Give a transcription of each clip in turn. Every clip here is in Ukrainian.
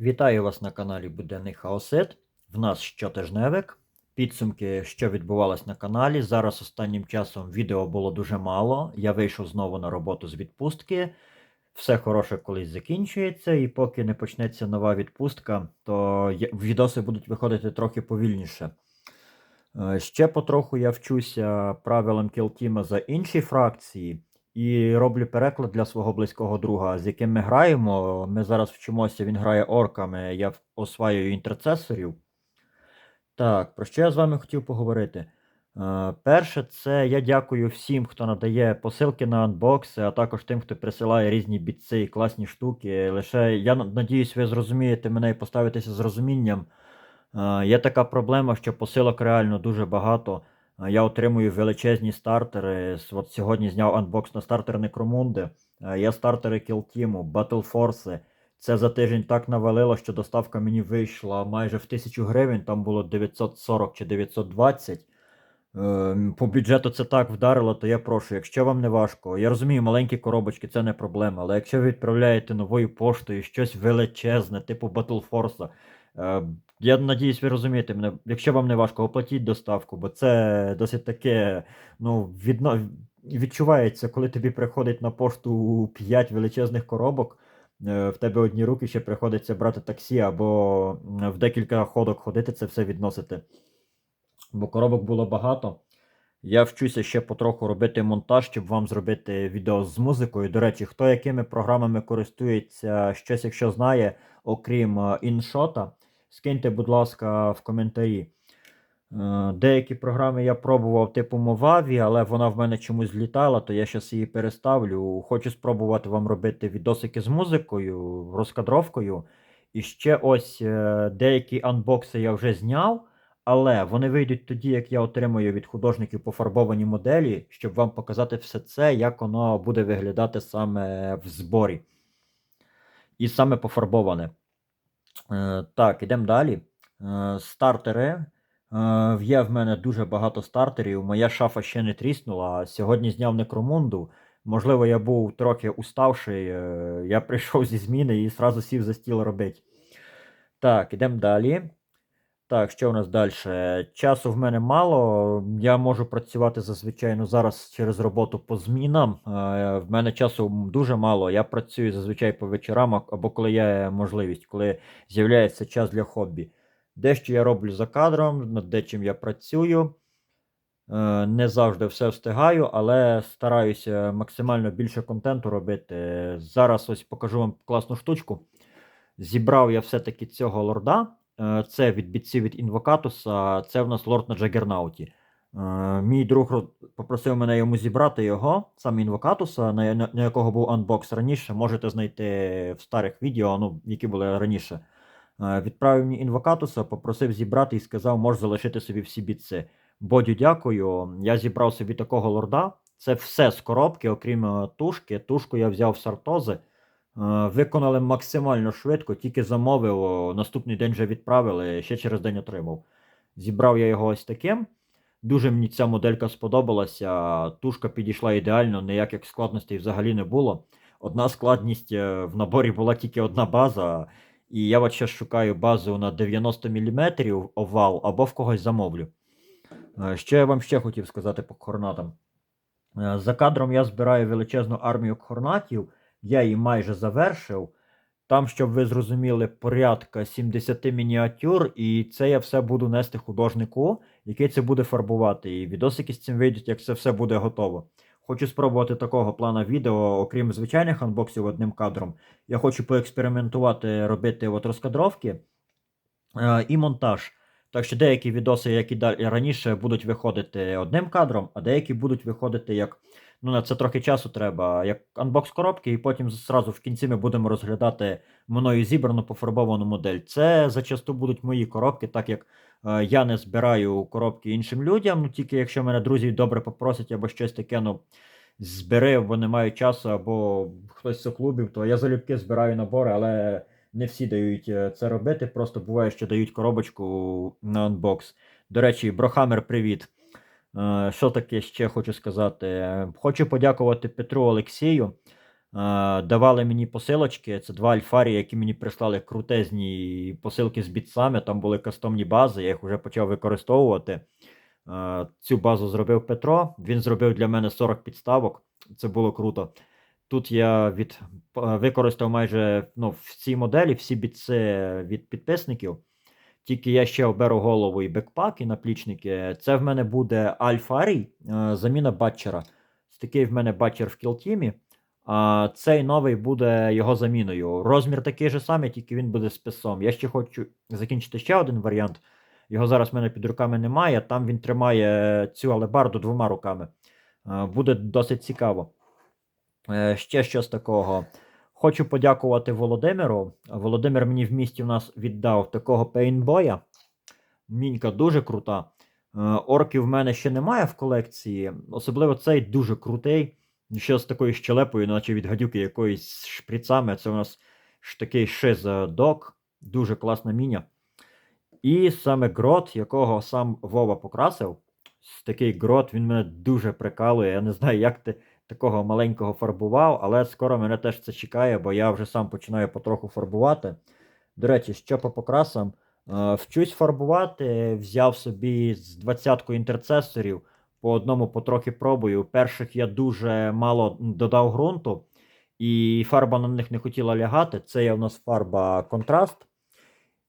Вітаю вас на каналі Буденний Хаосит. В нас щотижневик. Підсумки, що відбувалось на каналі. Зараз останнім часом відео було дуже мало. Я вийшов знову на роботу з відпустки. Все хороше колись закінчується, і поки не почнеться нова відпустка, то відоси будуть виходити трохи повільніше. Е, Ще потроху я вчуся правилам кілтіма за інші фракції і роблю переклад для свого близького друга, з яким ми граємо. Ми зараз вчимося, він грає орками, я осваюю інтерцесорів. Так, про що я з вами хотів поговорити? Е, перше, це я дякую всім, хто надає посилки на анбокси, а також тим, хто присилає різні бітси і класні штуки. Лише я на- надіюсь, ви зрозумієте мене і поставитеся з розумінням. Е, Є така проблема, що посилок реально дуже багато. Я отримую величезні стартери. От сьогодні зняв анбокс на стартери Некромунди. Є стартери Battle Force. Це за тиждень так навалило, що доставка мені вийшла майже в 1000 гривень, там було 940 чи 920. Ем, По бюджету це так вдарило, то я прошу, якщо вам не важко, я розумію, маленькі коробочки це не проблема, але якщо ви відправляєте новою поштою щось величезне, типу е, я надіюсь, ви розумієте мене, якщо вам не важко, оплатіть доставку, бо це досить таке, ну, відно... відчувається, коли тобі приходить на пошту 5 величезних коробок, е, в тебе одні руки ще приходиться брати таксі або в декілька ходок ходити, це все відносити. Бо коробок було багато. Я вчуся ще потроху робити монтаж, щоб вам зробити відео з музикою. До речі, хто якими програмами користується, щось, якщо знає, окрім е, іншота, скиньте, будь ласка, в коментарі. Е, Деякі програми я пробував типу Movavi, але вона в мене чомусь злітала, то я зараз її переставлю. Хочу спробувати вам робити відосики з музикою, розкадровкою. І ще ось е, деякі анбокси я вже зняв. Але вони вийдуть тоді, як я отримую від художників пофарбовані моделі, щоб вам показати все це, як воно буде виглядати саме в зборі. І саме пофарбоване. Е, так, ідемо далі. Е, стартери. Е, є в мене дуже багато стартерів. Моя шафа ще не тріснула. Сьогодні зняв Некромунду. Можливо, я був трохи уставший. я прийшов зі зміни і одразу сів за стіл робити. Так, ідемо далі. Так, що у нас далі? Часу в мене мало. Я можу працювати зазвичай ну, зараз через роботу по змінам. Е, В мене часу дуже мало. Я працюю зазвичай по вечорам або коли є можливість, коли з'являється час для хобі. Дещо я роблю за кадром, над дечим я працюю. Е, Не завжди все встигаю, але стараюся максимально більше контенту робити. Зараз ось покажу вам класну штучку. Зібрав я все-таки цього лорда. Е, Це від бітців від Інвокатуса, це в нас лорд на Джагернауті. Е, Мій друг попросив мене йому зібрати його, саме Інвокатуса, на, якого був анбокс раніше. Можете знайти в старих відео, ну, які були раніше. Е, Відправив мені Інвокатуса, попросив зібрати і сказав, можеш залишити собі всі бітси. Бодю, дякую. Я зібрав собі такого лорда. Це все з коробки, окрім тушки. Тушку я взяв з Сартози. Е, Виконали максимально швидко, тільки замовив, наступний день вже відправили, ще через день отримав. Зібрав я його ось таким. Дуже мені ця моделька сподобалася. Тушка підійшла ідеально, ніяких складностей взагалі не було. Одна складність е, в наборі була тільки одна база, і я от ще шукаю базу на 90 мм овал або в когось замовлю. Е, Що я вам ще хотів сказати по хорнатам? За кадром я збираю величезну армію хорнатів, я її майже завершив. Там, щоб ви зрозуміли, порядка 70 мініатюр, і це я все буду нести художнику, який це буде фарбувати. І відосики з цим вийдуть, як це все буде готово. Хочу спробувати такого плана відео, окрім звичайних анбоксів одним кадром. Я хочу поекспериментувати, робити от розкадровки е, і монтаж. Так що деякі відоси, які раніше будуть виходити одним кадром, а деякі будуть виходити як. Ну, на це трохи часу треба, як анбокс коробки, і потім зразу в кінці ми будемо розглядати мною зібрану пофарбовану модель. Це зачасту будуть мої коробки, так як е, я не збираю коробки іншим людям. Ну тільки якщо мене друзі добре попросять або щось таке, ну збери, бо не маю часу, або хтось з клубів, то я залюбки збираю набори, але не всі дають е, це робити. Просто буває, що дають коробочку на анбокс. До речі, Брохамер, привіт. Е, Що таке ще хочу сказати? Е, Хочу подякувати Петру Олексію. давали мені посилочки. Це два альфарі, які мені прислали крутезні посилки з бітсами. Там були кастомні бази, я їх вже почав використовувати. Е, Цю базу зробив Петро. Він зробив для мене 40 підставок. Це було круто. Тут я від, використав майже ну, в цій моделі всі бітси від підписників. Тільки я ще оберу голову і бекпак, і наплічники. Це в мене буде Альфарій, е, заміна батчера. Такий в мене батчер в кілтімі. А цей новий буде його заміною. Розмір такий же самий, тільки він буде з писом. Я ще хочу закінчити ще один варіант. Його зараз в мене під руками немає. Там він тримає цю алебарду двома руками. Е, Буде досить цікаво. Е, Ще щось такого. Хочу подякувати Володимиру. Володимир мені в місті в нас віддав такого пейнтбоя. Мінька дуже крута. Е, Орків в мене ще немає в колекції. Особливо цей дуже крутий. Ще з такою щелепою, наче від гадюки якоїсь шприцами. Це у нас такий шиз док. Дуже класна міня. І саме грот, якого сам Вова покрасив. Такий грот, він мене дуже прикалує. Я не знаю, як ти такого маленького фарбував, але скоро мене теж це чекає, бо я вже сам починаю потроху фарбувати. До речі, що по покрасам. Е, Вчусь фарбувати, взяв собі з 20 інтерцесорів, по одному потрохи пробую. Перших я дуже мало додав ґрунту, і фарба на них не хотіла лягати. Це є в нас фарба контраст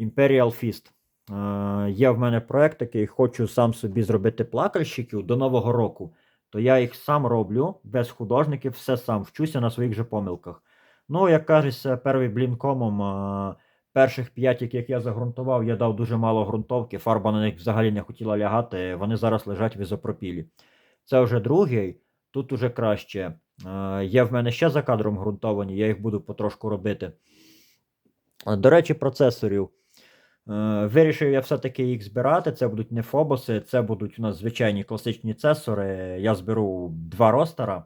Imperial Fist. Е, Є в мене проект такий, хочу сам собі зробити плакальщиків до Нового року. То я їх сам роблю без художників, все сам вчуся на своїх же помилках. Ну, як кажеться, перший блінкомом. Перших п'ять, яких я загрунтував, я дав дуже мало ґрунтовки, фарба на них взагалі не хотіла лягати, вони зараз лежать в ізопропілі. Це вже другий, тут уже краще. Є в мене ще за кадром ґрунтовані, я їх буду потрошку робити. До речі, процесорів. Е, Вирішив я все-таки їх збирати. Це будуть не фобоси, це будуть у нас звичайні класичні цесори. Я зберу два ростера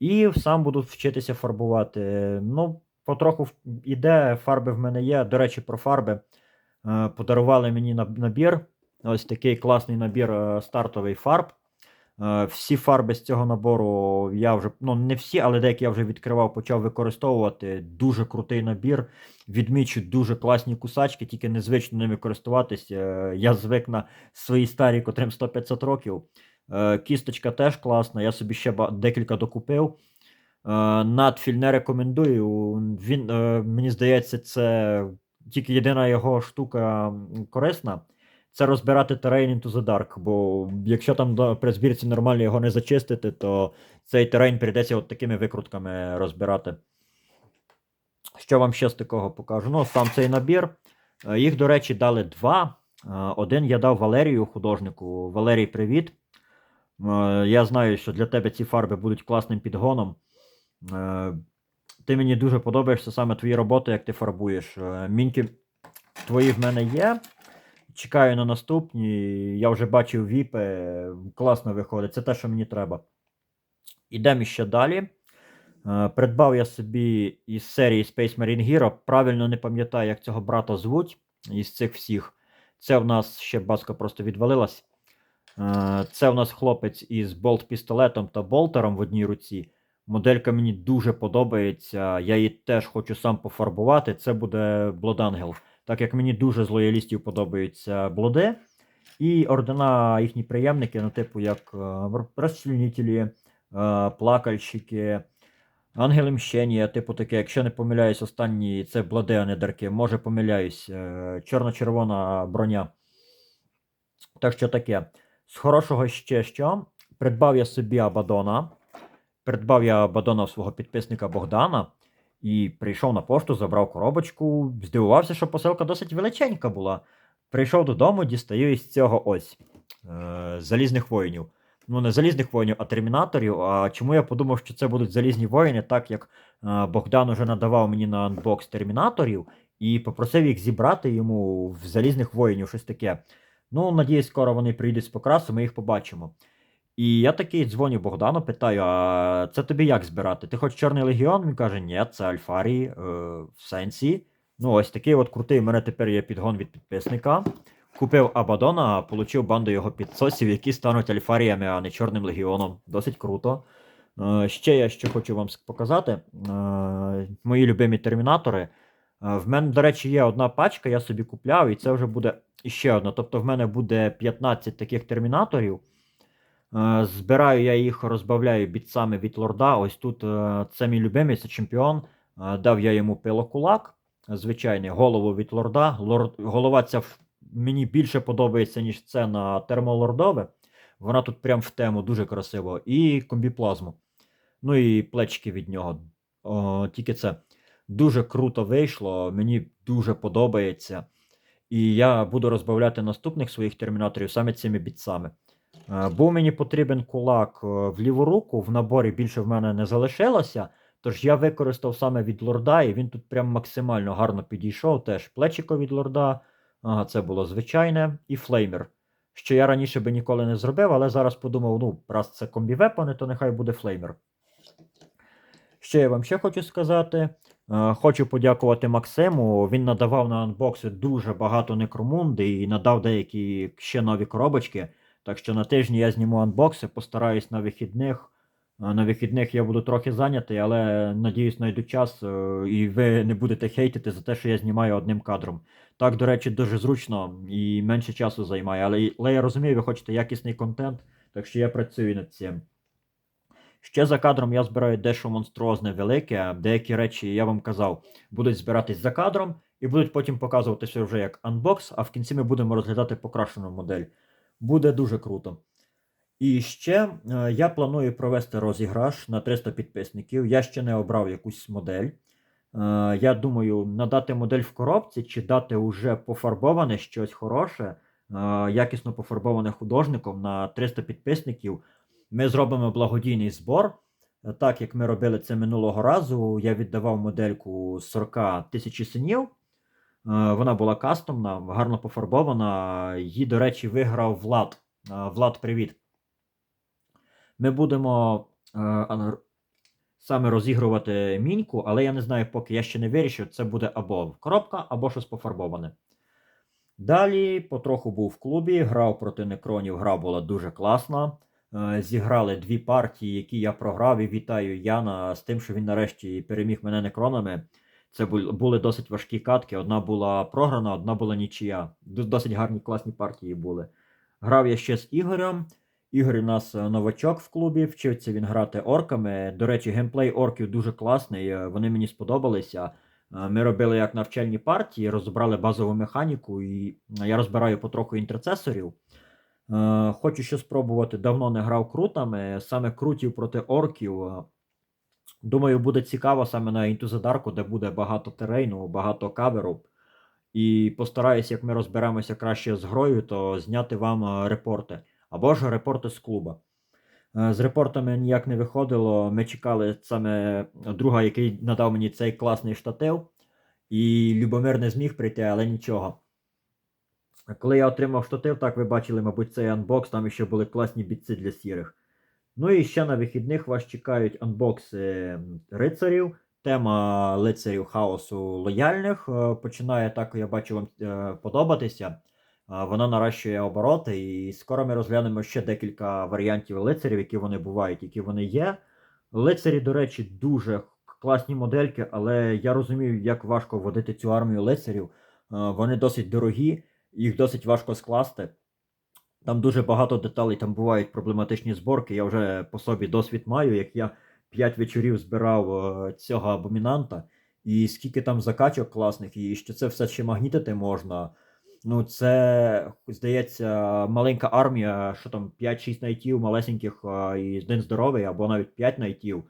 і сам буду вчитися фарбувати. Ну, потроху іде, фарби в мене є. До речі, про фарби. Е, Подарували мені набір. Ось такий класний набір е, стартовий фарб. Е, Всі фарби з цього набору я вже, ну не всі, але деякі я вже відкривав, почав використовувати. Дуже крутий набір. Відмічу дуже класні кусачки, тільки незвично ними користуватись. Е, Я звик на свої старі, котрим 100-500 років. Е, Кісточка теж класна, я собі ще декілька докупив. Надфіль не рекомендую. Він, мені здається, це тільки єдина його штука корисна. Це розбирати терейн into the dark, бо якщо там при збірці нормально його не зачистити, то цей терейн прийдеться от такими викрутками розбирати. Що вам ще з такого покажу? Ну, сам цей набір. Е, Їх, до речі, дали два. Е, Один я дав Валерію художнику. Валерій, привіт. Е, Я знаю, що для тебе ці фарби будуть класним підгоном. Ти мені дуже подобаєшся саме твої роботи, як ти фарбуєш. Міньки твої в мене є. Чекаю на наступні. Я вже бачив віпи. Класно виходить. Це те, що мені треба. Ідемо ще далі. Е, Придбав я собі із серії Space Marine Hero. Правильно не пам'ятаю, як цього брата звуть із цих всіх. Це в нас ще баска просто відвалилась. Е, Це в нас хлопець із болт-пістолетом та болтером в одній руці. Моделька мені дуже подобається. Я її теж хочу сам пофарбувати. Це буде Блодангел. Так як мені дуже з лоялістів подобаються блоди. І ордена їхні приємники, ну, типу, як е, розчленителі, е, плакальщики, ангели мщення, типу таке, якщо не помиляюсь, останні це блади, а не дарки. Може помиляюсь. е, Чорно-червона броня. Так що таке. З хорошого ще що. Придбав я собі Абадона. Придбав я Абадона у свого підписника Богдана. І прийшов на пошту, забрав коробочку. Здивувався, що посилка досить величенька була. Прийшов додому, дістаю із цього ось е, залізних воїнів. Ну, не залізних воїнів, а термінаторів. А чому я подумав, що це будуть залізні воїни, так як е, Богдан уже надавав мені на анбокс термінаторів і попросив їх зібрати йому в залізних воїнів, щось таке. Ну, надіюсь, скоро вони прийдуть з покрасу, ми їх побачимо. І я такий дзвоню Богдану, питаю: а це тобі як збирати? Ти хочеш Чорний Легіон? Він каже, ні, це Альфарій е, в сенсі. Ну, ось такий от крутий. У мене тепер є підгон від підписника. Купив Абадона, отримав банду його підсосів, які стануть альфаріями, а не Чорним Легіоном. Досить круто. Е, Ще я що хочу вам показати. Е, Мої любимі термінатори. Е, В мене, до речі, є одна пачка, я собі купляв, і це вже буде ще одна. Тобто в мене буде 15 таких термінаторів. Е, Збираю я їх, розбавляю бітсами від лорда. Ось тут е, це мій любимий, це чемпіон. Е, Дав я йому пилокулак, звичайний, голову від лорда. Лорд, голова ця мені більше подобається, ніж це на термолордове. Вона тут прям в тему дуже красиво. І комбіплазму. Ну і плечки від нього. О, тільки це дуже круто вийшло, мені дуже подобається. І я буду розбавляти наступних своїх термінаторів саме цими бітсами. Е, Був мені потрібен кулак е, в ліву руку, в наборі більше в мене не залишилося. Тож я використав саме від лорда, і він тут прям максимально гарно підійшов. Теж плечико від лорда, ага, це було звичайне, і флеймер. Що я раніше би ніколи не зробив, але зараз подумав: ну, раз це комбі-вепони, то нехай буде флеймер. Що я вам ще хочу сказати? Е, Хочу подякувати Максиму. Він надавав на анбокси дуже багато некромунди і надав деякі ще нові коробочки. Так що на тижні я зніму анбокси, постараюсь на вихідних. На вихідних я буду трохи зайнятий, але надіюсь, знайду час, е, і ви не будете хейтити за те, що я знімаю одним кадром. Так, до речі, дуже зручно і менше часу займає. Але, але я розумію, ви хочете якісний контент, так що я працюю над цим. Ще за кадром я збираю дещо монструозне велике. Деякі речі, я вам казав, будуть збиратись за кадром і будуть потім показуватися вже як анбокс, а в кінці ми будемо розглядати покращену модель. Буде дуже круто. І ще е, я планую провести розіграш на 300 підписників. Я ще не обрав якусь модель. Е, я думаю, надати модель в коробці чи дати уже пофарбоване щось хороше, е, якісно пофарбоване художником на 300 підписників. Ми зробимо благодійний збор. Так як ми робили це минулого разу, я віддавав модельку 40 тисяч синів. Е, Вона була кастомна, гарно пофарбована. Її, до речі, виграв Влад. Е, Влад, привіт. Ми будемо е, саме розігрувати міньку, але я не знаю, поки я ще не вирішив, це буде або коробка, або щось пофарбоване. Далі потроху був в клубі, грав проти некронів, гра була дуже класна. Зіграли дві партії, які я програв, і вітаю Яна з тим, що він нарешті переміг мене некронами. Це були досить важкі катки. Одна була програна, одна була нічия. Досить гарні класні партії були. Грав я ще з Ігорем. Ігор у нас е, новачок в клубі, вчився він грати орками. До речі, геймплей орків дуже класний, е, вони мені сподобалися. Е, Ми робили як навчальні партії, розібрали базову механіку, і я розбираю потроху інтерцесорів. Хочу ще спробувати. Давно не грав крутами, саме крутів проти орків. Думаю, буде цікаво саме на Into the Dark, де буде багато терейну, багато каверу. І постараюсь, як ми розберемося краще з грою, то зняти вам е, репорти. Або ж репорти з клуба. Е, З репортами ніяк не виходило. Ми чекали саме друга, який надав мені цей класний штатив. І Любомир не зміг прийти, але нічого. Коли я отримав штатив, так ви бачили, мабуть, цей анбокс, там ще були класні бітці для сірих. Ну і ще на вихідних вас чекають анбокси рицарів. Тема лицарів хаосу лояльних е, починає так, я бачу, вам е, подобатися. Е, Вона наращує обороти, і скоро ми розглянемо ще декілька варіантів лицарів, які вони бувають, які вони є. Лицарі, до речі, дуже класні модельки, але я розумію, як важко водити цю армію лицарів. Вони досить дорогі, їх досить важко скласти. Там дуже багато деталей, там бувають проблематичні зборки. Я вже по собі досвід маю, як я 5 вечорів збирав е, цього абомінанта, і скільки там закачок класних, і що це все ще магнітити можна. Ну, це, здається, маленька армія, що там 5-6 найтів малесеньких е, і один здоровий, або навіть 5 найтів.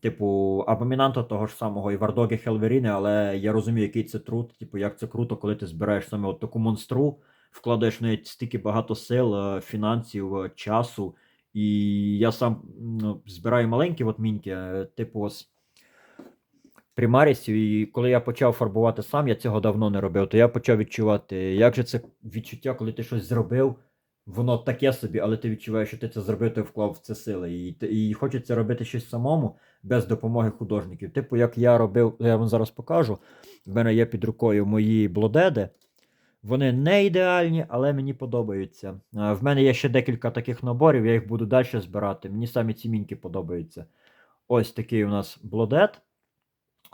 Типу, абомінанта того ж самого і Вардоги Хелверіни, але я розумію, який це труд. Типу, як це круто, коли ти збираєш саме от таку монстру, вкладаєш неї стільки багато сил, е, фінансів, е, часу. І я сам ну, збираю маленькі от міньки, е, типу ось примарісів, і коли я почав фарбувати сам, я цього давно не робив, то я почав відчувати, як же це відчуття, коли ти щось зробив, воно таке собі, але ти відчуваєш, що ти це зробив, ти вклав в це сили. І, і хочеться робити щось самому без допомоги художників. Типу, як я робив, я вам зараз покажу. В мене є під рукою мої блодеди. Вони не ідеальні, але мені подобаються. Е, В мене є ще декілька таких наборів, я їх буду далі збирати. Мені самі ці міньки подобаються. Ось такий у нас блодет.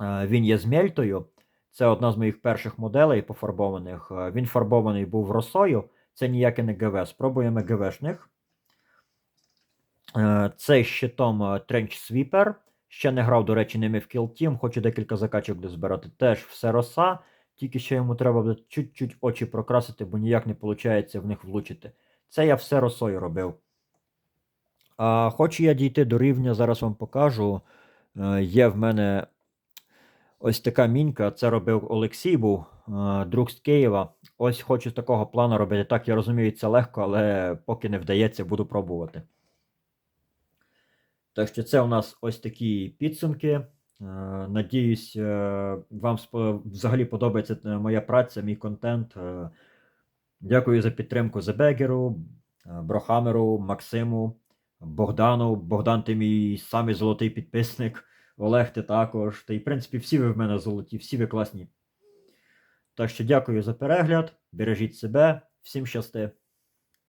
Він є з мельтою. Це одна з моїх перших моделей пофарбованих. Е, Він фарбований був росою. Це ніяке не ГВ. Спробуємо ГВшних. Е, Цей щитом Trench Sweeper. Ще не грав, до речі, ними в Kill Team. Хочу декілька закачок де збирати. Теж все роса. Тільки що йому треба буде чуть-чуть очі прокрасити, бо ніяк не виходить в них влучити. Це я все росою робив. А хочу я дійти до рівня, зараз вам покажу. Е, Є в мене ось така мінька. Це робив Олексій, був е, друг з Києва. Ось хочу такого плану робити. Так, я розумію, це легко, але поки не вдається, буду пробувати. Так що це у нас ось такі підсумки. Е, Надіюсь, е, вам взагалі подобається е, моя праця, мій контент. Дякую за підтримку Зебегеру, Брохамеру, Максиму, Богдану. Богдан, ти мій самий золотий підписник. Олег, ти також. Та й, в принципі, всі ви в мене золоті, всі ви класні. Так що дякую за перегляд. Бережіть себе, всім щасти.